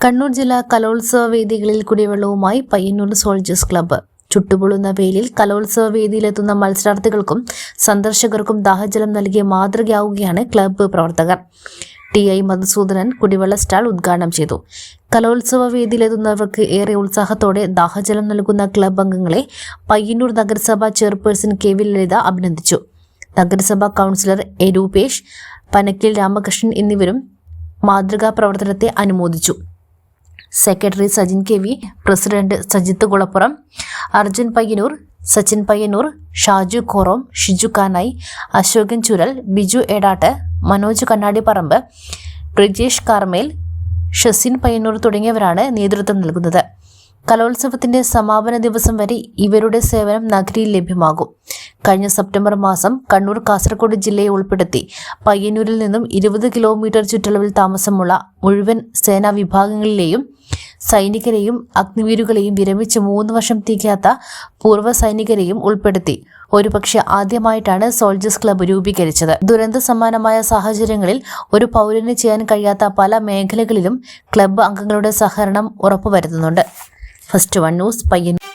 കണ്ണൂർ ജില്ലാ കലോത്സവ വേദികളിൽ കുടിവെള്ളവുമായി പയ്യന്നൂർ സോൾജേഴ്സ് ക്ലബ്ബ്. ചുട്ടുപൊളുന്ന വെയിലിൽ കലോത്സവ വേദിയിലെത്തുന്ന മത്സരാർത്ഥികൾക്കും സന്ദർശകർക്കും ദാഹജലം നൽകിയ മാതൃകയാവുകയാണ് ക്ലബ്ബ് പ്രവർത്തകർ. ടി ഐ മധുസൂദനൻ കുടിവെള്ള സ്റ്റാൾ ഉദ്ഘാടനം ചെയ്തു. കലോത്സവ വേദിയിലെത്തുന്നവർക്ക് ഏറെ ഉത്സാഹത്തോടെ ദാഹജലം നൽകുന്ന ക്ലബ്ബ് അംഗങ്ങളെ പയ്യന്നൂർ നഗരസഭ ചെയർപേഴ്സൺ കെ വി ലളിത അഭിനന്ദിച്ചു. നഗരസഭാ കൗൺസിലർ എ രൂപേഷ് പനക്കിൽ രാമകൃഷ്ണൻ എന്നിവരും മാതൃകാ പ്രവർത്തനത്തെ അനുമോദിച്ചു. Secretary Sajin K V president Sajith Kulappuram Arjun Payyanur Sachin Payyanur Shaju Korom Shiju Kanayi Ashokan Chural Biju Edat Manoj Kannadiparamba Brijesh Carmel Shasin Payyanur തുടങ്ങിയവരാണ് നേതൃത്വം നൽകുന്നത്. കലോത്സവത്തിന്റെ സമാപന ദിവസം വരെ ഇവരുടെ സേവനം നഗരിയിൽ ലഭ്യമാകും. കഴിഞ്ഞ സെപ്റ്റംബർ മാസം കണ്ണൂർ കാസർഗോഡ് ജില്ലയെ ഉൾപ്പെടുത്തി. പയ്യന്നൂരിൽ നിന്നും ഇരുപത് കിലോമീറ്റർ ചുറ്റളവിൽ താമസമുള്ള മുഴുവൻ സേനാ വിഭാഗങ്ങളിലെയും സൈനികരെയും അഗ്നിവീരുകളെയും വിരമിച്ച് മൂന്ന് വർഷം തികയാത്ത പൂർവ സൈനികരെയും ഉൾപ്പെടുത്തി. ഒരുപക്ഷെ ആദ്യമായിട്ടാണ് സോൾജേഴ്സ് ക്ലബ്ബ് രൂപീകരിച്ചത്. ദുരന്ത സമാനമായ സാഹചര്യങ്ങളിൽ ഒരു പൗരന് ചെയ്യാൻ കഴിയാത്ത പല മേഖലകളിലും ക്ലബ്ബ് അംഗങ്ങളുടെ സഹകരണം ഉറപ്പുവരുത്തുന്നുണ്ട്. First one news Payyanur.